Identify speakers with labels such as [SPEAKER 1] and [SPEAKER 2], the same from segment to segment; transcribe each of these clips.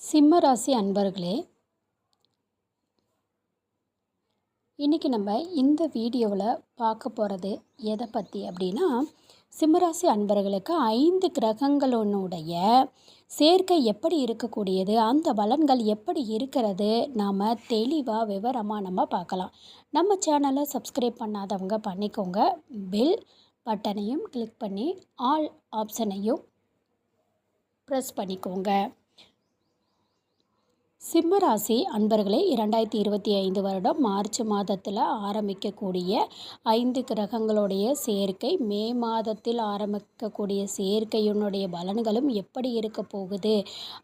[SPEAKER 1] சிம்ம ராசி அன்பர்களே இன்றைக்கி நம்ம இந்த வீடியோவில் பார்க்க போகிறது எதை பற்றி அப்படின்னா சிம்மராசி அன்பர்களுக்கு ஐந்து கிரகங்களுடைய சேர்க்கை எப்படி இருக்கக்கூடியது அந்த பலன்கள் எப்படி இருக்கிறது நாம் தெளிவாக விவரமாக நம்ம பார்க்கலாம். நம்ம சேனலை சப்ஸ்கிரைப் பண்ணாதவங்க பண்ணிக்கோங்க. பெல் பட்டனையும் கிளிக் பண்ணி ஆல் ஆப்ஷனையும் ப்ரெஸ் பண்ணிக்கோங்க. சிம்மராசி அன்பர்களே இரண்டாயிரத்தி இருபத்தி ஐந்து வருடம் மார்ச் மாதத்தில் ஆரம்பிக்கக்கூடிய ஐந்து கிரகங்களுடைய சேர்க்கை மே மாதத்தில் ஆரம்பிக்கக்கூடிய சேர்க்கையினுடைய பலன்களும் எப்படி இருக்க போகுது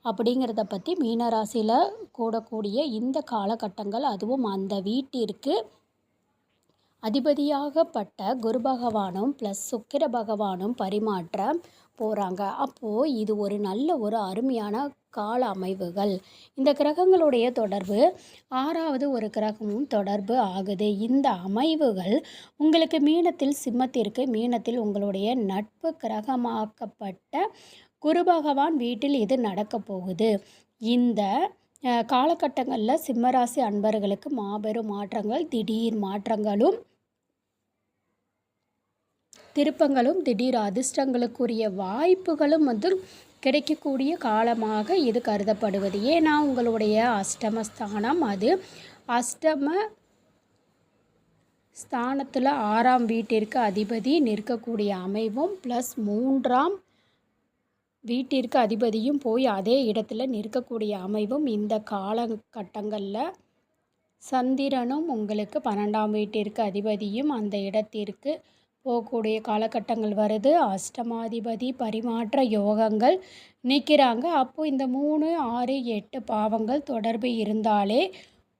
[SPEAKER 1] அப்படிங்கிறத பற்றி மீனராசியில் கூடக்கூடிய இந்த காலகட்டங்கள் அதுவும் அந்த வீட்டிற்கு அதிபதியாகப்பட்ட குரு பகவானும் ப்ளஸ் சுக்கிர பகவானும் பரிமாற்ற போகிறாங்க அப்போது இது ஒரு நல்ல ஒரு அருமையான கால அமைவுகள். இந்த கிரகங்களுடைய தொடர்பு ஆறாவது ஒரு கிரகமும் தொடர்பு ஆகுது. இந்த அமைவுகள் உங்களுக்கு மீனத்தில் சிம்மத்திற்கு மீனத்தில் உங்களுடைய நட்பு கிரகமாக்கப்பட்ட குரு பகவான் வீட்டில் இது நடக்க போகுது. இந்த காலகட்டங்களில் சிம்மராசி அன்பர்களுக்கு மாபெரும் மாற்றங்கள் திடீர் மாற்றங்களும் திருப்பங்களும் திடீர் அதிர்ஷ்டங்களுக்குரிய வாய்ப்புகளும் வந்து கிடைக்கக்கூடிய காலமாக இது கருதப்படுவது. ஏன்னா உங்களுடைய அஷ்டமஸ்தானம் அது அஷ்டம ஸ்தானத்தில் ஆறாம் வீட்டிற்கு அதிபதி நிற்கக்கூடிய அமைவும் ப்ளஸ் மூன்றாம் வீட்டிற்கு அதிபதியும் போய் அதே இடத்துல நிற்கக்கூடிய அமைவும் இந்த காலகட்டங்களில் சந்திரனும் உங்களுக்கு பன்னெண்டாம் வீட்டிற்கு அதிபதியும் அந்த இடத்திற்கு போகக்கூடிய காலகட்டங்கள் வருது. அஷ்டமாதிபதி பரிமாற்ற யோகங்கள் நிற்கிறாங்க. அப்போது இந்த மூணு ஆறு எட்டு பாவங்கள் தொடர்பு இருந்தாலே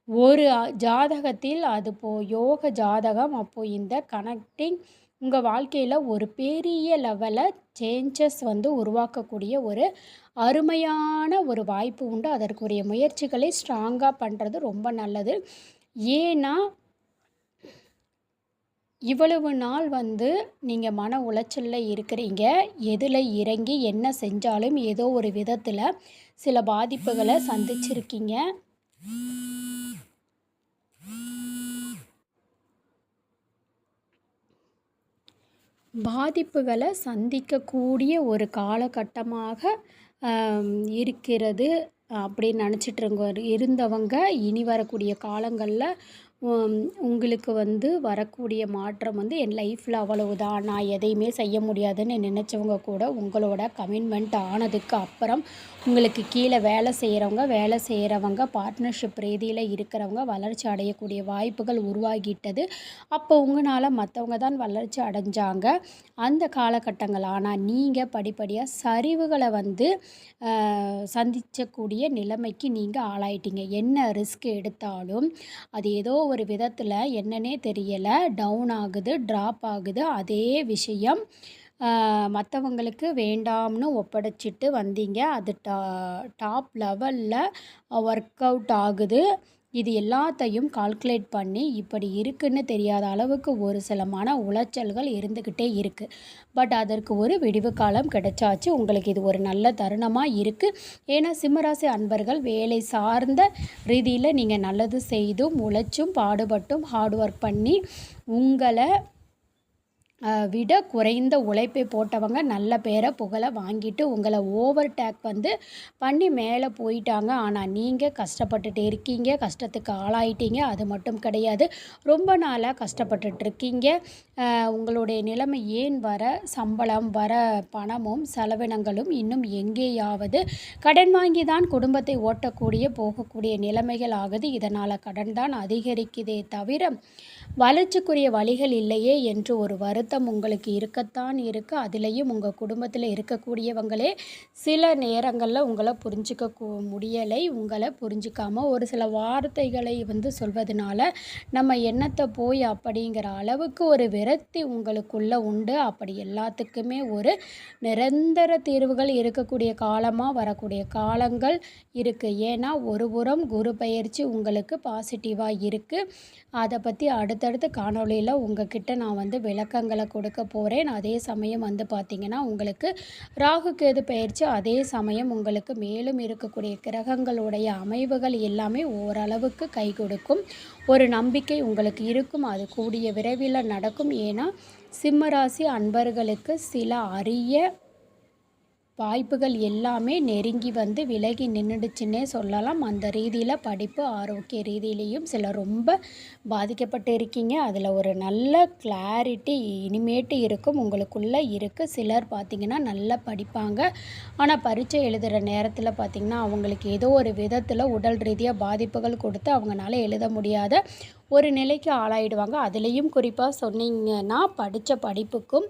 [SPEAKER 1] ஒரு ஜாதகத்தில் அது போ யோக ஜாதகம். அப்போது இந்த கனெக்டிங் உங்கள் வாழ்க்கையில் ஒரு பெரிய லெவலில் சேஞ்சஸ் வந்து உருவாக்கக்கூடிய ஒரு அருமையான ஒரு வாய்ப்பு உண்டு. அதற்குரிய முயற்சிகளை ஸ்ட்ராங்காக பண்ணுறது ரொம்ப நல்லது. ஏன்னா இவ்வளவு நாள் வந்து நீங்கள் மன உளைச்சலில் இருக்கிறீங்க. எதில் இறங்கி என்ன செஞ்சாலும் ஏதோ ஒரு விதத்தில் சில பாதிப்புகளை சந்திச்சிருக்கீங்க. பாதிப்புகளை சந்திக்கக்கூடிய ஒரு காலகட்டமாக இருக்கிறது அப்படின்னு நினச்சிட்டு இருந்தவங்க இனி வரக்கூடிய காலங்களில் உங்களுக்கு வந்து வரக்கூடிய மாற்றம் வந்து என் லைஃப்பில் அவ்வளவுதான். நான் எதையுமே செய்ய முடியாதுன்னு நினச்சவங்க கூட உங்களோட கமிட்மெண்ட் ஆனதுக்கு அப்புறம் உங்களுக்கு கீழே வேலை செய்கிறவங்க வேலை செய்கிறவங்க பார்ட்னர்ஷிப் ரீதியில் இருக்கிறவங்க வளர்ச்சி அடையக்கூடிய வாய்ப்புகள் உருவாகிட்டது. அப்போ உங்களால் மற்றவங்க தான் வளர்ச்சி அடைஞ்சாங்க. அந்த காலகட்டங்கள். ஆனால் நீங்கள் படிப்படியாக சரிவுகளை வந்து சந்திக்கக்கூடிய நிலைமைக்கு நீங்கள் ஆளாயிட்டீங்க. என்ன ரிஸ்க் எடுத்தாலும் அது ஏதோ ஒரு விதத்தில் என்னன்னே தெரியலை. டவுன் ஆகுது ட்ராப் ஆகுது. அதே விஷயம் மற்றவங்களுக்கு வேண்டாம்னு ஒப்படைச்சிட்டு வந்தீங்க. அது டா டாப் லெவலில் ஒர்க் அவுட் ஆகுது. இது எல்லாத்தையும் கால்குலேட் பண்ணி இப்படி இருக்குன்னு தெரியாத அளவுக்கு ஒரு சில மன உளைச்சல்கள் இருந்துக்கிட்டே இருக்குது பட் அதற்கு ஒரு விடிவு காலம் கிடைச்சாச்சு. உங்களுக்கு இது ஒரு நல்ல தருணமாக இருக்குது ஏன்னா சிம்மராசி அன்பர்கள் வேலை சார்ந்த ரீதியில் நீங்கள் நல்லது செய்தும் உழைச்சும் பாடுபட்டும் ஹார்ட் ஒர்க் பண்ணி உங்களை விட குறைந்த உழைப்பை போட்டவங்க நல்ல பேரை புகழை வாங்கிட்டு உங்களை ஓவர் டேக் வந்து பண்ணி மேலே போயிட்டாங்க. ஆனால் நீங்கள் கஷ்டப்பட்டுட்டு இருக்கீங்க. கஷ்டத்துக்கு ஆளாயிட்டீங்க. அது மட்டும் கிடையாது. ரொம்ப நாளாக கஷ்டப்பட்டுட்ருக்கீங்க. உங்களுடைய நிலைமை ஏன் வர சம்பளம் வர பணமும் செலவினங்களும் இன்னும் எங்கேயாவது கடன் வாங்கி தான் குடும்பத்தை ஓட்டக்கூடிய போகக்கூடிய நிலைமைகள் ஆகுது. இதனால் கடன் தான் அதிகரிக்குதே தவிர வளர்ச்சிக்குரிய வழிகள் இல்லையே என்று ஒரு வருத்தம் உங்களுக்கு இருக்கத்தான் இருக்குது அதுலேயும் உங்கள் குடும்பத்தில் இருக்கக்கூடியவங்களே சில நேரங்களில் உங்களை புரிஞ்சிக்க முடியலை. உங்களை புரிஞ்சிக்காமல் ஒரு சில வார்த்தைகளை வந்து சொல்வதனால நம்ம எண்ணத்தை போய் அப்படிங்கிற அளவுக்கு ஒரு விரக்தி உங்களுக்குள்ளே உண்டு. அப்படி எல்லாத்துக்குமே ஒரு நிரந்தர தீர்வுகள் இருக்கக்கூடிய காலமாக வரக்கூடிய காலங்கள் இருக்குது ஏன்னா ஒரு புறம் குரு பயிற்சி உங்களுக்கு பாசிட்டிவாக இருக்குது அதை பற்றி அடுத்தடுத்து காணொளியில் உங்ககிட்ட நான் வந்து விளக்கங்கள் பலன்களை கொடுக்க போகிறேன் அதே சமயம் வந்து பார்த்திங்கன்னா உங்களுக்கு ராகு கேது பயிற்சி அதே சமயம் உங்களுக்கு மேலும் இருக்கக்கூடிய கிரகங்களுடைய அமைவுகள் எல்லாமே ஓரளவுக்கு கை கொடுக்கும். ஒரு நம்பிக்கை உங்களுக்கு இருக்கும். அது கூடிய விரைவில் நடக்கும். ஏன்னா சிம்மராசி அன்பர்களுக்கு சில அரிய வாய்ப்புகள் எல்லாமே நெருங்கி வந்து விலகி நின்றுடுச்சுன்னே சொல்லலாம். அந்த ரீதியில் படிப்பு ஆரோக்கிய ரீதியிலையும் சிலர் ரொம்ப பாதிக்கப்பட்டு இருக்கீங்க. அதில் ஒரு நல்ல கிளாரிட்டி இனிமேட்டு இருக்கும். உங்களுக்குள்ளே இருக்குது சிலர் பார்த்திங்கன்னா நல்லா படிப்பாங்க. ஆனால் பரீட்சை எழுதுகிற நேரத்தில் பார்த்திங்கன்னா அவங்களுக்கு ஏதோ ஒரு விதத்தில் உடல் ரீதியாக பாதிப்புகள் கொடுத்து அவங்களால எழுத முடியாத ஒரு நிலைக்கு ஆளாயிடுவாங்க. அதுலேயும் குறிப்பாக சொன்னீங்கன்னா படித்த படிப்புக்கும்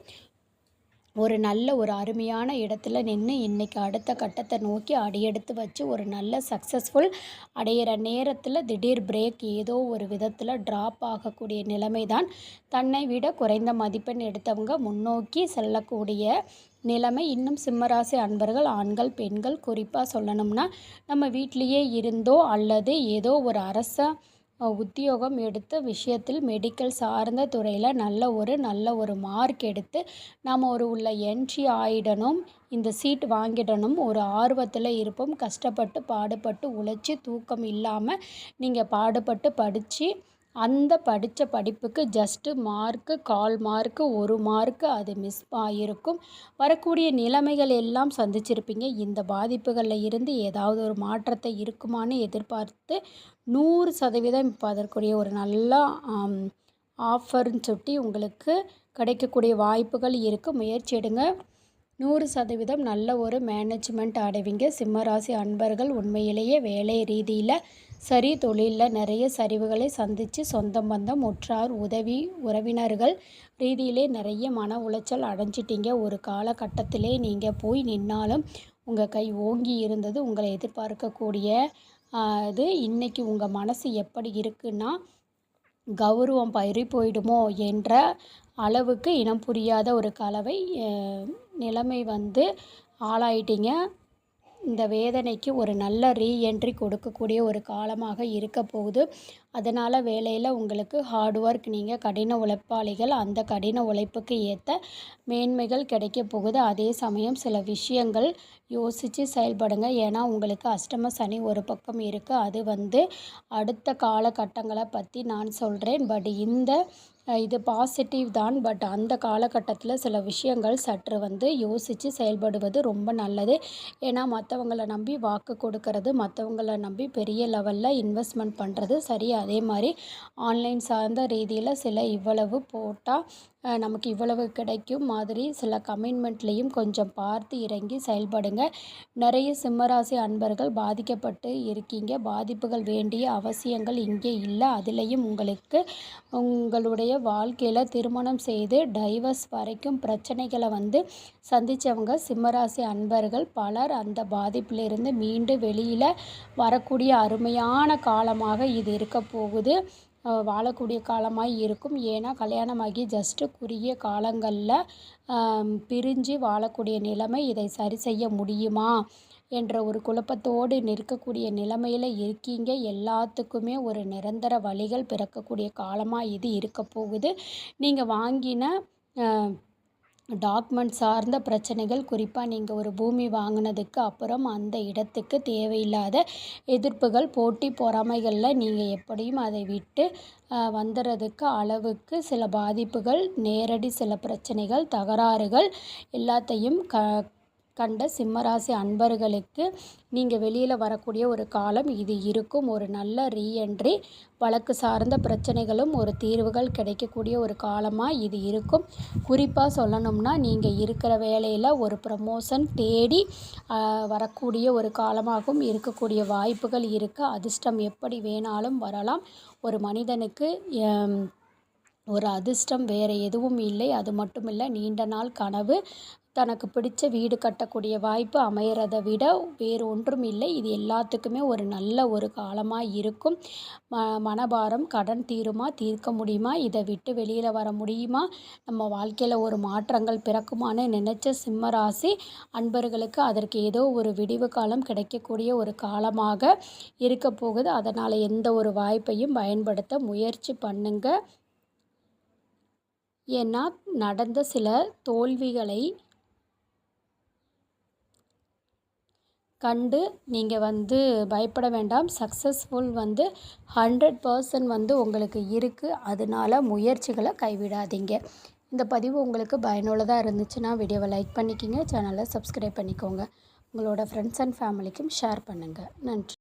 [SPEAKER 1] ஒரு நல்ல ஒரு அருமையான இடத்துல நின்று இன்றைக்கி அடுத்த கட்டத்தை நோக்கி அடியெடுத்து வச்சு ஒரு நல்ல சக்ஸஸ்ஃபுல் அடையிற நேரத்தில் திடீர் பிரேக் ஏதோ ஒரு விதத்தில் ட்ராப் ஆகக்கூடிய நிலைமை தான் தன்னை விட குறைந்த மதிப்பெண் எடுத்தவங்க முன்னோக்கி செல்லக்கூடிய நிலைமை இன்னும் சிம்மராசி அன்பர்கள் ஆண்கள் பெண்கள் குறிப்பாக சொல்லணும்னா நம்ம வீட்டிலையே இருந்தோ அல்லது ஏதோ ஒரு அரச உத்தியோகம் எடுத்த விஷயத்தில் மெடிக்கல் சார்ந்த துறையில் நல்ல ஒரு நல்ல ஒரு மார்க் எடுத்து நாம் ஒரு உள்ள என்ட்ரி ஆகிடணும் இந்த சீட் வாங்கிடணும். ஒரு ஆர்வத்தில் இருப்போம். கஷ்டப்பட்டு பாடுபட்டு உழைச்சி தூக்கம் இல்லாமல் நீங்கள் பாடுபட்டு படித்து அந்த படித்த படிப்புக்கு ஜஸ்ட்டு மார்க்கு கால் மார்க்கு ஒரு மார்க்கு அது மிஸ் ஆகிருக்கும் வரக்கூடிய நிலைமைகள் எல்லாம் சந்திச்சிருப்பீங்க. இந்த பாதிப்புகளில் இருந்து ஏதாவது ஒரு மாற்றத்தை இருக்குமான்னு எதிர்பார்த்து நூறு சதவீதம் இப்போ அதற்குரிய ஒரு நல்ல ஆஃபர்னு சொல்லி உங்களுக்கு கிடைக்கக்கூடிய வாய்ப்புகள் இருக்குது முயற்சி எடுங்க. நூறு சதவீதம் நல்ல ஒரு மேனேஜ்மெண்ட் அடைவிங்க சிம்மராசி அன்பர்கள் உண்மையிலேயே வேலை ரீதியில் சரி தொழிலில் நிறைய சரிவுகளை சந்தித்து சொந்த பந்தம் உற்றார் உதவி உறவினர்கள் ரீதியிலே நிறைய மன உளைச்சல் அடைஞ்சிட்டிங்க. ஒரு காலகட்டத்திலே நீங்கள் போய் நின்னாலும் உங்கள் கை ஓங்கி இருந்தது உங்களை எதிர்பார்க்கக்கூடிய இது இன்றைக்கி உங்கள் மனசு எப்படி இருக்குன்னா கௌரவம் பறி போயிடுமோ என்ற அளவுக்கு இனம் புரியாத ஒரு கலவை நிலைமை வந்து ஆளாயிட்டீங்க. இந்த வேதனைக்கு ஒரு நல்ல ரீஎன்ட்ரி கொடுக்கக்கூடிய ஒரு காலமாக இருக்க போகுது. அதனால் வேலையில் உங்களுக்கு ஹார்ட் ஒர்க் நீங்கள் கடின உழைப்பாளிகள் அந்த கடின உழைப்புக்கு ஏற்ற மேன்மைகள் கிடைக்க போகுது. அதே சமயம் சில விஷயங்கள் யோசித்து செயல்படுங்க. ஏன்னா உங்களுக்கு அஷ்டம சனி ஒரு பக்கம் இருக்குது அது வந்து அடுத்த காலகட்டங்களை பற்றி நான் சொல்கிறேன் பட் இந்த இது பாசிட்டிவ் தான். பட் அந்த காலகட்டத்தில் சில விஷயங்கள் சற்று வந்து யோசித்து செயல்படுவது ரொம்ப நல்லது. ஏன்னா மற்றவங்கள நம்பி வாக்கு கொடுக்கறது மற்றவங்கள நம்பி பெரிய லெவலில் இன்வெஸ்ட்மெண்ட் பண்ணுறது சரி அதே மாதிரி ஆன்லைன் சார்ந்த ரீதியில் சில இவ்வளவு போட்டால் நமக்கு இவ்வளவு கிடைக்கும் மாதிரி சில கமிட்மெண்ட்லேயும் கொஞ்சம் பார்த்து இறங்கி செயல்படுங்க. நிறைய சிம்மராசி அன்பர்கள் பாதிக்கப்பட்டு இருக்கீங்க. பாதிப்புகள் வேண்டிய அவசியங்கள் இங்கே இல்லை. அதுலேயும் உங்களுக்கு உங்களுடைய வாழ்க்கையில் திருமணம் செய்து டைவர்ஸ் வரைக்கும் பிரச்சனைகளை வந்து சந்தித்தவங்க சிம்மராசி அன்பர்கள். பலர் அந்த பாதிப்பிலிருந்து மீண்டு வெளியில் வரக்கூடிய அருமையான காலமாக இது இருக்க போகுது. வாழக்கூடிய காலமாக இருக்கும். ஏன்னா கல்யாணமாகி ஜஸ்ட்டு குறுகிய காலங்களில் பிரிஞ்சு வாழக்கூடிய நிலைமை இதை சரி செய்ய முடியுமா? என்ற ஒரு குழப்பத்தோடு நிற்கக்கூடிய நிலைமையில் இருக்கீங்க. எல்லாத்துக்குமே ஒரு நிரந்தர வழிகள் பிறக்கக்கூடிய காலமாக இது இருக்க போகுது. நீங்கள் வாங்கின டாக்குமெண்ட் சார்ந்த பிரச்சனைகள் குறிப்பாக நீங்கள் ஒரு பூமி வாங்கினதுக்கு அப்புறம் அந்த இடத்துக்கு தேவையில்லாத எதிர்ப்புகள் போட்டி பொறாமைகளில் நீங்கள் எப்படியும் அதை விட்டு வந்துடுறதுக்கு அளவுக்கு சில பாதிப்புகள் நேரடி சில பிரச்சனைகள் தகராறுகள் எல்லாத்தையும் க கண்ட சிம்மராசி அன்பர்களுக்கு நீங்கள் வெளியில் வரக்கூடிய ஒரு காலம் இது இருக்கும். ஒரு நல்ல ரீஎன்ட்ரி வழக்கு சார்ந்த பிரச்சனைகளும் ஒரு தீர்வுகள் கிடைக்கக்கூடிய ஒரு காலமாக இது இருக்கும். குறிப்பாக சொல்லணும்னா நீங்கள் இருக்கிற வேலையில் ஒரு ப்ரமோஷன் தேடி வரக்கூடிய ஒரு காலமாகவும் இருக்கக்கூடிய வாய்ப்புகள் இருக்குது அதிர்ஷ்டம் எப்படி வேணாலும் வரலாம். ஒரு மனிதனுக்கு ஒரு அதிர்ஷ்டம் வேறு எதுவும் இல்லை. அது மட்டும் இல்லை நீண்ட நாள் கனவு தனக்கு பிடிச்ச வீடு கட்டக்கூடிய வாய்ப்பு அமையிறதை விட வேறு ஒன்றும் இல்லை இது எல்லாத்துக்குமே ஒரு நல்ல ஒரு காலமாக இருக்கும். ம மனபாரம் கடன் தீருமா தீர்க்க முடியுமா இதை விட்டு வெளியில் வர முடியுமா நம்ம வாழ்க்கையில் ஒரு மாற்றங்கள் பிறக்குமான்னு நினச்ச சிம்மராசி அன்பர்களுக்கு அதற்கு ஏதோ ஒரு விடிவு காலம் கிடைக்கக்கூடிய ஒரு காலமாக இருக்க போகுது. அதனால் எந்த ஒரு வாய்ப்பையும் பயன்படுத்த முயற்சி பண்ணுங்கள் ஏன்னா நடந்த சில தோல்விகளை கண்டு நீங்கள் வந்து பயப்பட வேண்டாம். சக்ஸஸ்ஃபுல் வந்து ஹண்ட்ரட் பர்சன்ட் வந்து உங்களுக்கு இருக்குது அதனால முயற்சிகளை கைவிடாதீங்க. இந்த பதிவு உங்களுக்கு பயனுள்ளதாக இருந்துச்சுன்னா வீடியோவை லைக் பண்ணிக்கிங்க. சேனலை சப்ஸ்கிரைப் பண்ணிக்கோங்க. உங்களோட ஃப்ரெண்ட்ஸ் அண்ட் ஃபேமிலிக்கும் ஷேர் பண்ணுங்கள் நன்றி.